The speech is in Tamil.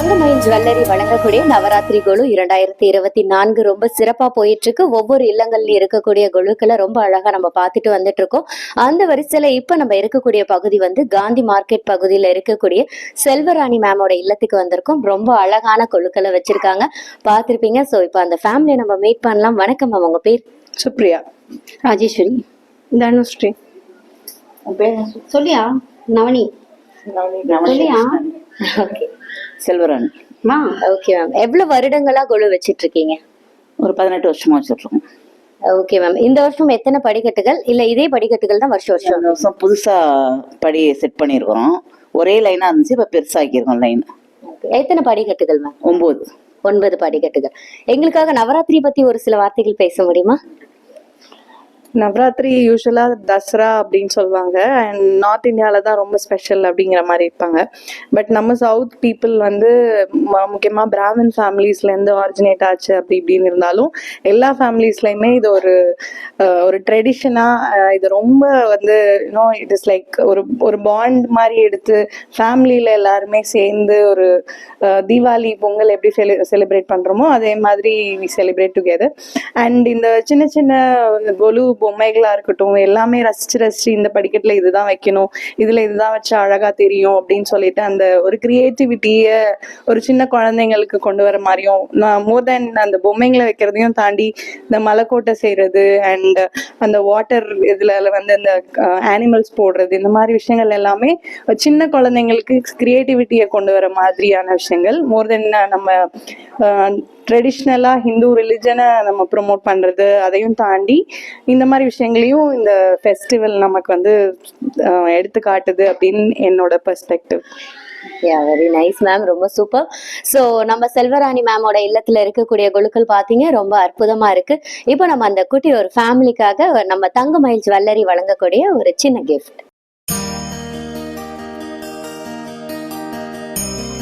தங்கமயில் ஜுவல்லரி வழங்கக்கூடிய நவராத்திரி குழு இரண்டாயிரத்தி இருபத்தி நான்கு ரொம்ப சிறப்பா போயிட்டு இருக்கு ஒவ்வொரு இல்லங்கள்ல இருக்கக்கூடிய குழுக்களை ரொம்ப அழகா நம்ம பார்த்துட்டு வந்துட்டு இருக்கோம் அந்த வரிசையில இப்ப நம்ம இருக்கக்கூடிய பகுதி வந்து காந்தி மார்க்கெட் பகுதியில இருக்கக்கூடிய செல்வராணி மேமோட இல்லத்துக்கு வந்திருக்கோம். ரொம்ப அழகான குழுக்களை வச்சிருக்காங்க. பார்த்திருப்பீங்க. சோ இப்போ அந்த ஃபேமிலியை நம்ம மீட் பண்ணலாம். வணக்கம் மேம். உங்க பேர்? சுப்ரியா. ராஜேஸ்வரி. தனுஸ்ரீ. சொல்லியா? நவனி. சொல்லியா? ஓகே செல்வராணி. மா. ஓகே மேம் எவ்வளவு வருடங்களா குழு வச்சிட்டு இருக்கீங்க ஒரு பதினெட்டு வருஷமா வச்சிருக்கோம் ஓகே மேம் இந்த வருஷம் எத்தனை படிக்கட்டுகள்? இல்ல இதே படிக்கட்டுகள் தான் வருஷம் வருஷம்? இந்த வருஷம் புதுசா படி செட் பண்ணியிருக்கிறோம் ஒரே லைனா இருந்துச்சு இப்ப பெருசாக்கியிருக்கோம் லைன் எத்தனை படிக்கட்டுகள் மேம் ஒன்பது ஒன்பது படிக்கட்டுகள். எங்களுக்காக நவராத்திரி பத்தி ஒரு சில வார்த்தைகள் பேச முடியுமா? நவராத்திரி யூஸ்வலாக தசரா அப்படின்னு சொல்லுவாங்க. அண்ட் நார்த் இந்தியாவில் தான் ரொம்ப ஸ்பெஷல் அப்படிங்கிற மாதிரி இருப்பாங்க. பட் நம்ம சவுத் பீப்புள் வந்து முக்கியமாக பிராமின் ஃபேமிலிஸ்லேருந்து ஆரிஜினேட் ஆச்சு அப்படி இப்படின்னு இருந்தாலும் எல்லா ஃபேமிலிஸ்லையுமே இது ஒரு ஒரு ட்ரெடிஷனாக இது ரொம்ப வந்து யூனோ இட் இஸ் லைக் ஒரு ஒரு பாண்ட் மாதிரி எடுத்து ஃபேமிலியில் எல்லாருமே சேர்ந்து ஒரு தீபாவளி பொங்கல் எப்படி செலிப்ரேட் பண்ணுறோமோ அதே மாதிரி வி செலிப்ரேட் டுகெதர் அண்ட் இந்த சின்ன சின்ன கொலு பொம்மைகளா இருக்கட்டும் எல்லாமே ரசிச்சு ரசிச்சு இந்த படிக்கட்டுல இதுதான் வைக்கணும் இதுல இதுதான் வச்சா அழகா தெரியும் அப்படின்னு சொல்லிட்டு அந்த ஒரு கிரியேட்டிவிட்டிய ஒரு சின்ன குழந்தைங்களுக்கு கொண்டு வர மாதிரியும் மோர் தென் அந்த பொம்மைங்களை வைக்கிறதையும் தாண்டி இந்த மலைக்கோட்டை செய்யறது அண்ட் அந்த வாட்டர் இதுல வந்து அந்த அனிமல்ஸ் போடுறது இந்த மாதிரி விஷயங்கள் எல்லாமே சின்ன குழந்தைங்களுக்கு கிரியேட்டிவிட்டியை கொண்டு வர மாதிரியான விஷயங்கள். மோர் தென் நம்ம ட்ரெடிஷ்னலாக ஹிந்து ரிலிஜனை நம்ம ப்ரொமோட் பண்ணுறது அதையும் தாண்டி இந்த மாதிரி விஷயங்களையும் இந்த ஃபெஸ்டிவல் நமக்கு வந்து எடுத்து காட்டுது அப்படின்னு என்னோட perspective ya very nice ma'am ரொம்ப சூப்பர் ஸோ நம்ம செல்வராணி மேமோட இல்லத்தில் இருக்கக்கூடிய குழுக்கள் பார்த்தீங்க ரொம்ப அற்புதமாக இருக்கு. இப்போ நம்ம அந்த குட்டி ஒரு ஃபேமிலிக்காக நம்ம தங்கமயில் ஜுவல்லரி வழங்கக்கூடிய ஒரு சின்ன கிஃப்ட்